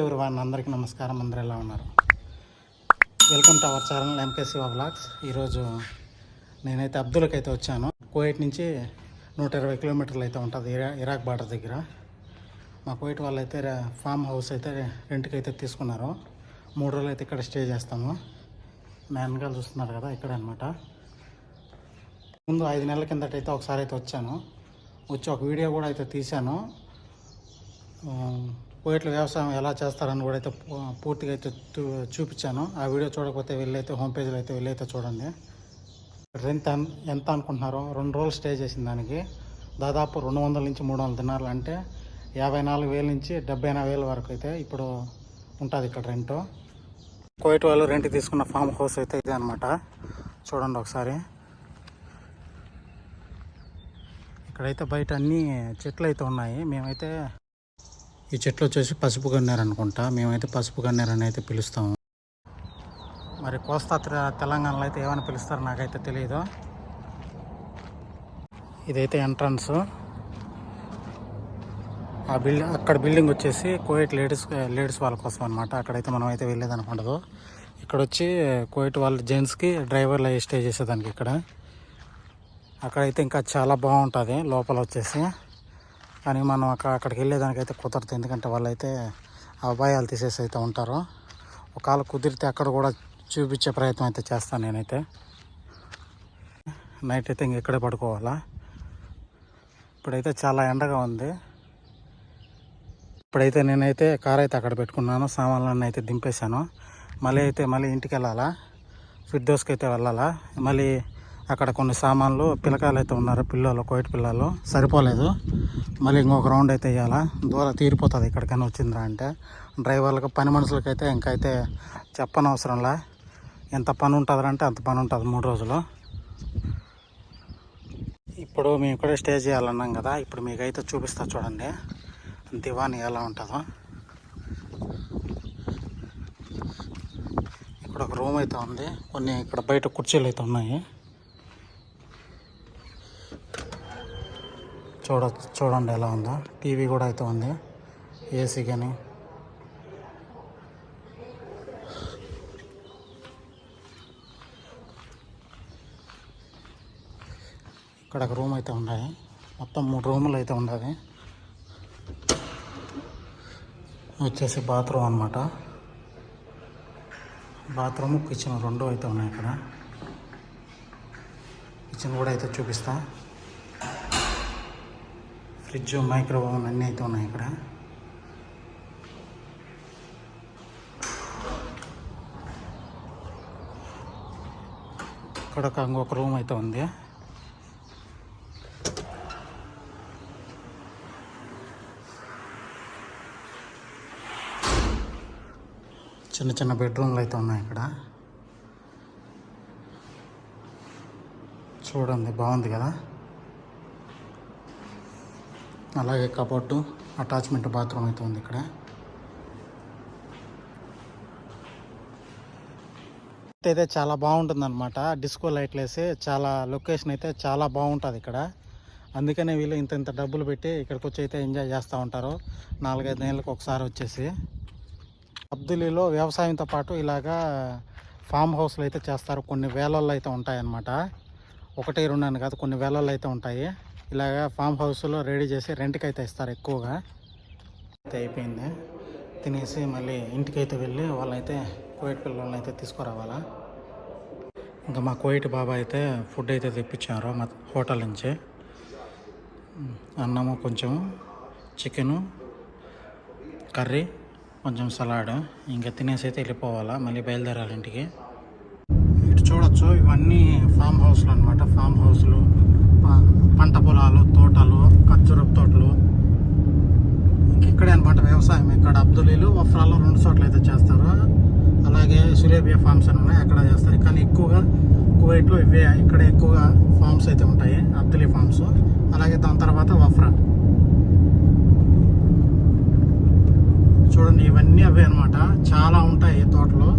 Everyone అందరికీ నమస్కారం అందరూ ఎలా ఉన్నారు? Welcome to our channel M K blogs ఈరోజు నేనైతే అబ్దుల్కి అయితే వచ్చాను. కోయిట్ నుంచి నూట ఇరవై కిలోమీటర్లు అయితే ఉంటుంది ఇరా ఇరాక్ బార్డర్ దగ్గర. మా కోయిట్ వాళ్ళు అయితే ఫామ్ హౌస్ అయితే రెంట్కి అయితే తీసుకున్నారు. మూడు రోజులు అయితే ఇక్కడ స్టే చేస్తాము. నా చూస్తున్నారు కదా ఇక్కడ అనమాట ముందు ఐదు నెలల కిందట అయితే ఒకసారి అయితే వచ్చాను. వచ్చి ఒక వీడియో కూడా అయితే తీశాను. కోయిట్లో వ్యవసాయం ఎలా చేస్తారని కూడా అయితే పూ- పూర్తిగా అయితే చూ- చూపించాను. ఆ వీడియో చూడకపోతే వెళ్ళైతే హోమ్ పేజ్లో అయితే వెళ్ళైతే చూడండి. రెంట్ ఎంత అనుకుంటున్నారో? రెండు రోజులు స్టే చేసిన దానికి. దాదాపు రెండు వందల నుంచి మూడు వందల దినాలు అంటే యాభై నాలుగు వేల నుంచి డెబ్బై ఎనభై వేల వరకు అయితే ఇప్పుడు ఉంటుంది ఇక్కడ రెంట్. కోయిట్ వాళ్ళు రెంట్ తీసుకున్న ఫామ్ హౌస్ అయితే ఇదే అనమాట చూడండి ఒకసారి. ఇక్కడైతే బయట అన్ని చెట్లు అయితే ఉన్నాయి. మేమైతే ఈ చెట్లు వచ్చేసి పసుపు గన్నేరు అనుకుంటా. మేమైతే పసుపు గన్నేరు అని అయితే పిలుస్తాము. మరి కోస్తా తెలంగాణలో అయితే ఏమని పిలుస్తారో నాకైతే తెలియదు ఇదైతే ఎంట్రన్స్. ఆ బిల్డింగ్ అక్కడ బిల్డింగ్ వచ్చేసి కోయిట్ లేడీస్ లేడీస్ వాళ్ళ కోసం అనమాట అక్కడైతే మనం అయితే వెళ్ళేది అనుకుండదు ఇక్కడ వచ్చి కోయిట్ వాళ్ళ జెంట్స్కి డ్రైవర్లు అయ్యి స్టే చేసేదానికి ఇక్కడ. అక్కడైతే ఇంకా చాలా బాగుంటుంది. లోపల వచ్చేసి. కానీ మనం అక్కడ అక్కడికి వెళ్ళేదానికైతే కుదరదు. ఎందుకంటే వాళ్ళైతే అబ్బాయాలు తీసేసి అయితే ఉంటారు. ఒకవేళ కుదిరితే అక్కడ కూడా చూపించే ప్రయత్నం అయితే చేస్తాను నేనైతే. నైట్ అయితే ఇంక ఇక్కడే పడుకోవాలా. ఇప్పుడైతే చాలా ఎండగా ఉంది. ఇప్పుడైతే నేనైతే కార్ అయితే అక్కడ పెట్టుకున్నాను. సామాన్లన్నీ అయితే దింపేశాను. మళ్ళీ అయితే మళ్ళీ ఇంటికి వెళ్ళాలా. ఫిర్దోస్కి అయితే వెళ్ళాలా. మళ్ళీ అక్కడ కొన్ని సామాన్లు పిల్లకాయలు అయితే ఉన్నారు. పిల్లలు కోయిట్ పిల్లలు. సరిపోలేదు. మళ్ళీ ఇంకొక రౌండ్ అయితే వేయాలా దూరం తీరిపోతుంది ఇక్కడికైనా వచ్చిందిరా అంటే. డ్రైవర్లకు పని మనుషులకి అయితే ఇంకైతే చెప్పనవసరంలా. ఎంత పని ఉంటుంది అంటే అంత పని ఉంటుంది మూడు రోజులు. ఇప్పుడు మేము ఇక్కడే స్టే చేయాలన్నాం కదా. ఇప్పుడు మీకైతే చూపిస్తా చూడండి. దివాని ఎలా ఉంటుందో. ఇక్కడ ఒక రూమ్ అయితే ఉంది. కొన్ని ఇక్కడ బయట కుర్చీలు అయితే ఉన్నాయి. చూడ చూడండి ఎలా ఉందో. టీవీ కూడా అయితే ఉంది. ఏసీ కానీ ఇక్కడ ఒక రూమ్ అయితే ఉన్నాయి. మొత్తం మూడు రూములు అయితే ఉండాలి వచ్చేసి బాత్రూమ్ అనమాట బాత్రూమ్ కిచెన్ రెండు అయితే ఉన్నాయి ఇక్కడ. కిచెన్ కూడా అయితే చూపిస్తాను ఫ్రిడ్జ్ మైక్రో అన్నీ అయితే ఉన్నాయి ఇక్కడ. ఇక్కడ ఒక ఇంకొక రూమ్ అయితే ఉంది. చిన్న చిన్న బెడ్రూమ్లు అయితే ఉన్నాయి ఇక్కడ. చూడండి బాగుంది కదా? అలాగే కబోర్డు అటాచ్మెంట్ బాత్రూమ్ అయితే ఉంది ఇక్కడ. అయితే చాలా బాగుంటుంది అనమాట డిస్కో లైట్లు వేసి చాలా లొకేషన్ అయితే చాలా బాగుంటుంది ఇక్కడ. అందుకనే వీళ్ళు ఇంత ఇంత డబ్బులు పెట్టి ఇక్కడికి వచ్చి అయితే ఎంజాయ్ చేస్తూ ఉంటారు. నాలుగైదు నెలలకు ఒకసారి వచ్చేసి. అబ్దులీలో వ్యవసాయంతో పాటు ఇలాగా ఫామ్ హౌస్లు అయితే చేస్తారు. కొన్ని వేలల్లో అయితే ఉంటాయన్నమాట. ఒకటి రెండు అని కాదు కొన్ని వేలల్లో అయితే ఉంటాయి. ఇలాగా ఫామ్ హౌస్లో రెడీ చేసి రెంట్కి అయితే ఇస్తారు ఎక్కువగా. అయితే అయిపోయింది. తినేసి మళ్ళీ ఇంటికి అయితే వెళ్ళి వాళ్ళైతే కోయిట్ పిల్లల్ని అయితే తీసుకురావాలా. ఇంకా మా కోయిట్ బాబా అయితే ఫుడ్ అయితే తెప్పించారు మా హోటల్ నుంచి. అన్నము కొంచెం చికెను కర్రీ కొంచెం సలాడ్ ఇంకా తినేసి అయితే వెళ్ళిపోవాలా మళ్ళీ బయలుదేరాలి ఇంటికి. ఇటు చూడొచ్చు ఇవన్నీ ఫామ్ హౌస్లు అనమాట ఫామ్ హౌస్లు పంట పొలాలు తోటలు ఖర్జూరపు తోటలు. ఇక్కడే అనమాట వ్యవసాయం? ఇక్కడ అబ్దులీలు వఫ్రాలో రెండు చోట్ల అయితే చేస్తారు. అలాగే సురేబియా ఫార్మ్స్ అని ఉన్నాయి అక్కడ చేస్తారు. కానీ ఎక్కువగా కువైట్లో ఇవే ఇక్కడ ఎక్కువగా ఫార్మ్స్ అయితే ఉంటాయి అబ్దులీ ఫార్మ్స్ అలాగే దాని తర్వాత వఫ్రా. చూడండి ఇవన్నీ అవే అనమాట చాలా ఉంటాయి తోటలో.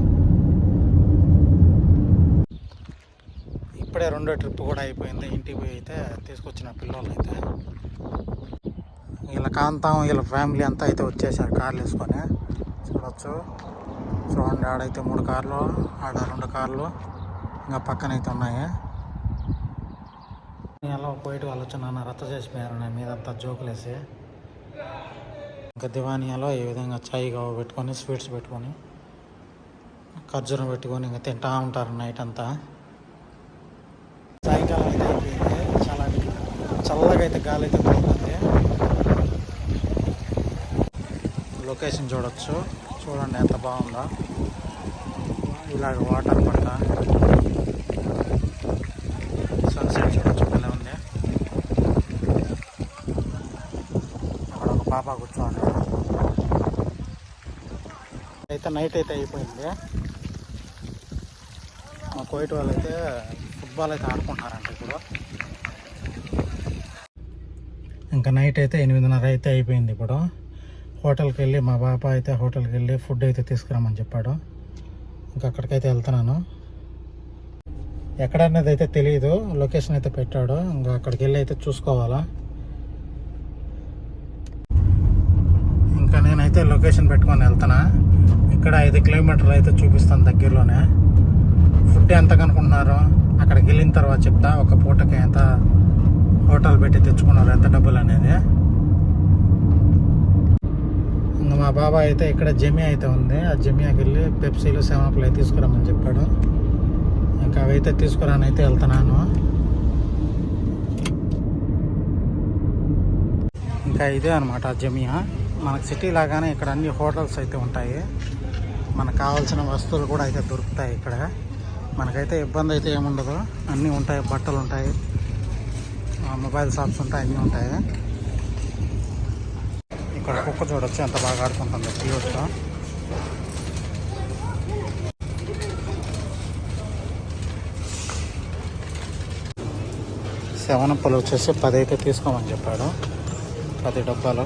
ఇప్పుడే రెండో ట్రిప్ కూడా అయిపోయింది. ఇంటికి పోయి అయితే తీసుకొచ్చిన పిల్లలు అయితే వీళ్ళ కాంతం వీళ్ళ ఫ్యామిలీ అంతా అయితే వచ్చేసారు కార్లు వేసుకొని. చూడొచ్చు. చూడండి ఆడైతే మూడు కార్లు ఆడ రెండు కార్లు ఇంకా పక్కన అయితే ఉన్నాయి ఎలా పోయిట వాళ్ళు వచ్చి నన్ను రద్ద చేసిపోయారు. నా మీద అంతా జోకులేసి ఇంకా దివానియాలో ఈ విధంగా చాయ్ కావ పెట్టుకొని స్వీట్స్ పెట్టుకొని ఖర్జూరం పెట్టుకొని ఇంకా తింటా ఉంటారు నైట్ అంతా. సాయంకాలం అయితే అయిపోయింది చాలా చల్లగా అయితే గాలి అయితే తోలుతుంది లొకేషన్ చూడొచ్చు. చూడండి ఎంత బాగుందో. ఇలాగ వాటర్ పడతా సన్సెట్ చూడొచ్చు భలే ఉంది. అక్కడ ఒక పాప కూర్చోండి అయితే నైట్ అయితే అయిపోయింది. మా కోయిట్ వాళ్ళు అయితే ఫుట్బాల్ అయితే ఆడుకుంటున్నారంట ఇప్పుడు. ఇంకా నైట్ అయితే ఎనిమిదిన్నర అయితే అయిపోయింది ఇప్పుడు. హోటల్కి వెళ్ళి మా పాప అయితే హోటల్కి వెళ్ళి ఫుడ్ అయితే తీసుకురామని చెప్పాడు. ఇంకా అక్కడికైతే వెళ్తున్నాను. ఎక్కడనేది అయితే తెలియదు లొకేషన్ అయితే పెట్టాడు. ఇంకా అక్కడికి వెళ్ళి అయితే చూసుకోవాలా. ఇంకా నేనైతే లొకేషన్ పెట్టుకొని వెళ్తున్నా. ఇక్కడ ఐదు కిలోమీటర్లు అయితే చూపిస్తాను దగ్గరలోనే. ఫుడ్ ఎంత కనుకుంటున్నారు అక్కడికి వెళ్ళిన తర్వాత చెప్తా ఒక పూటకి ఎంత హోటల్ పెట్టి తెచ్చుకున్నారు ఎంత డబ్బులు అనేది. ఇంకా మా బాబాయ్ అయితే ఇక్కడ జమియా అయితే ఉంది. ఆ జమియాకి వెళ్ళి పెప్సీలు సెవెన్అప్లు అయితే తీసుకురామని చెప్పాడు. ఇంకా అవి అయితే తీసుకురాని అయితే వెళ్తున్నాను. ఇంకా ఇదే అనమాట జమియా. మనకు సిటీ లాగానే ఇక్కడ అన్ని హోటల్స్ అయితే ఉంటాయి. మనకు కావాల్సిన వస్తువులు కూడా అయితే దొరుకుతాయి ఇక్కడ. మనకైతే ఇబ్బంది అయితే ఏముండదు. అన్నీ ఉంటాయి బట్టలు ఉంటాయి మొబైల్ షాప్స్ ఉంటాయి అన్నీ ఉంటాయి. ఇక్కడ కుక్క చూడొచ్చు ఎంత బాగా ఆడుకుంటుంది. క్యూట్గా సెవెన్ అప్పులు వచ్చేసి పది అయితే తీసుకోమని చెప్పాడు. పది డబ్బాలు.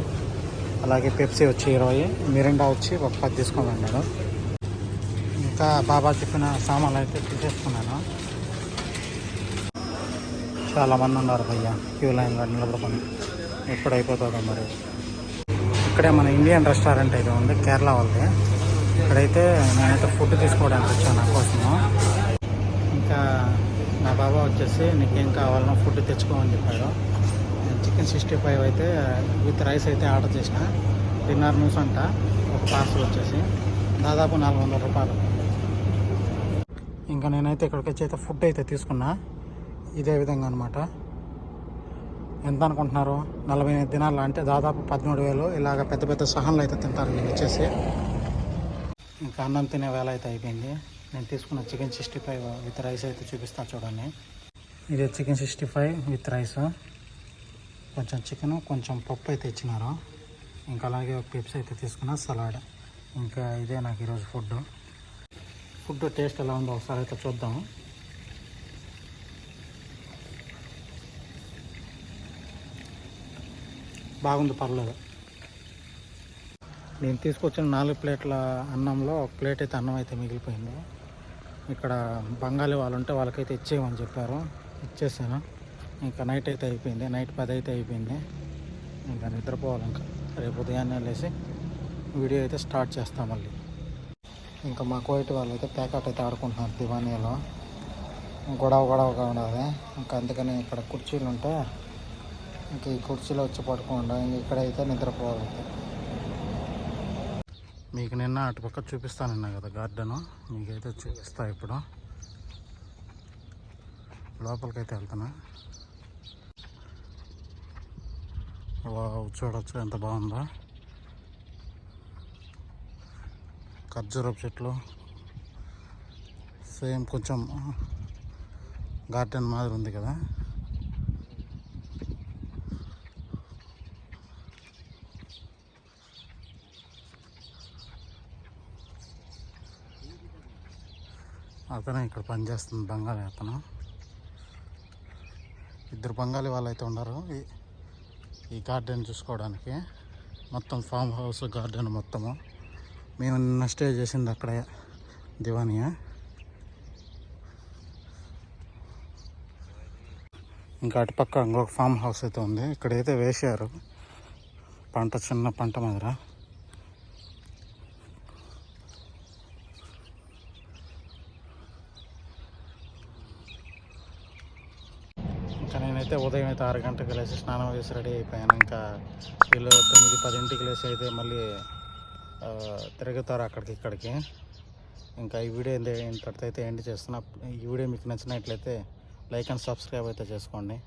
అలాగే పెప్సీ వచ్చి ఇరవై. మిరిండా వచ్చి ఒక పది తీసుకోమన్నాడు. ఇంకా బాబా చెప్పిన సామాన్లు అయితే తీసేసుకున్నాను. చాలా మంది ఉన్నారు భయ్య క్యూ లైన్లో నిలబడుకొని. ఎప్పుడు అయిపోతుందో మరి. ఇక్కడే మన ఇండియన్ రెస్టారెంట్ అయితే ఉంది కేరళ వాళ్ళది. ఇక్కడైతే నేనైతే ఫుడ్ తీసుకోవడానికి వచ్చాను నా కోసము. ఇంకా నా బాబా వచ్చేసి నీకేం కావాలనో ఫుడ్ తెచ్చుకోమని చెప్పాడు. చికెన్ సిక్స్టీ ఫైవ్ అయితే విత్ రైస్ అయితే ఆర్డర్ చేసిన. డిన్నర్ న్యూస్ అంట ఒక పార్సల్ వచ్చేసి దాదాపు నాలుగు వందల రూపాయలు. ఇంకా నేనైతే ఇక్కడికి వచ్చి అయితే ఫుడ్ అయితే తీసుకున్నా. ఇదే విధంగా అనమాట ఎంత అనుకుంటున్నారు? నలభై ఐదు దినాలు అంటే దాదాపు పదమూడు వేలు ఇలాగ పెద్ద పెద్ద సహన్లు అయితే తింటారు నేను వచ్చేసి ఇంకా అన్నం తినే వేళ అయితే అయిపోయింది. నేను తీసుకున్న chicken sixty five with rice అయితే చూపిస్తాను చూడండి. ఇది chicken sixty five with rice. కొంచెం చికెన్ కొంచెం పప్పు అయితే ఇచ్చినారు. ఇంకా అలాగే ఒక అయితే తీసుకున్నా సలాడ్. ఇంకా ఇదే నాకు ఈరోజు ఫుడ్ ఫుడ్ టేస్ట్ ఎలా ఉందో ఒకసారి అయితే చూద్దాం. బాగుంది పర్లేదు. నేను తీసుకొచ్చిన నాలుగు ప్లేట్ల అన్నంలో ఒక ప్లేట్ అయితే అన్నం అయితే మిగిలిపోయింది. ఇక్కడ బంగాళీ వాళ్ళు ఉంటే వాళ్ళకైతే ఇచ్చేయమని చెప్పారు. ఇచ్చేసాను. ఇంకా నైట్ అయితే అయిపోయింది. నైట్ పది అయితే అయిపోయింది. ఇంకా నిద్రపోవాలి ఇంకా. రేపు ఉదయాన్నే లేసి వీడియో అయితే స్టార్ట్ చేస్తాం మళ్ళీ. ఇంకా మా కోయిట్ వాళ్ళు అయితే ప్యాకెట్ అయితే ఆడుకుంటున్నారు దివానీలో గొడవ గొడవగా ఉండదు. ఇంకా అందుకని ఇక్కడ కుర్చీలు ఉంటే ఇంక ఈ కుర్చీలో వచ్చి పడుకోండి. ఇంక ఇక్కడైతే నిద్రపోవాలి. మీకు నిన్న అటుపక్క చూపిస్తానన్నా కదా గార్డెను. మీకైతే చూపిస్తా ఇప్పుడు. లోపలికైతే వెళ్తున్నా. వావ్ చూడొచ్చు ఎంత బాగుందో. ఖర్జూరపు చెట్లు. సేమ్ కొంచెం గార్డెన్ మాదిరి ఉంది కదా. అతను ఇక్కడ పనిచేస్తుంది బంగాళీ అతను. ఇద్దరు బంగాళీ వాళ్ళు అయితే ఉన్నారు. ఈ- ఈ గార్డెన్ చూసుకోవడానికి. మొత్తం ఫామ్ హౌస్ గార్డెన్ మొత్తము. మేము నిన్న స్టే చేసింది అక్కడ దివానియా. ఇంకా అటుపక్క ఇంకొక ఫామ్ హౌస్ అయితే ఉంది. ఇక్కడైతే వేసారు పంట చిన్న పంట మాదిర. ఇంకా నేనైతే ఉదయం అయితే ఆరు గంటలకు లేచి స్నానం చేసి రెడీ అయిపోయాను. ఇంకా వీళ్ళు తొమ్మిది పదింటికి లేచి అయితే మళ్ళీ తిరుగుతారు అక్కడికి ఇక్కడికి. ఇంకా ఈ వీడియో ఏంటి ఇంతటితో అయితే ఎండ్ చేస్తున్నా. ఈ వీడియో మీకు నచ్చినట్లయితే లైక్ అండ్ సబ్స్క్రైబ్ అయితే చేసుకోండి.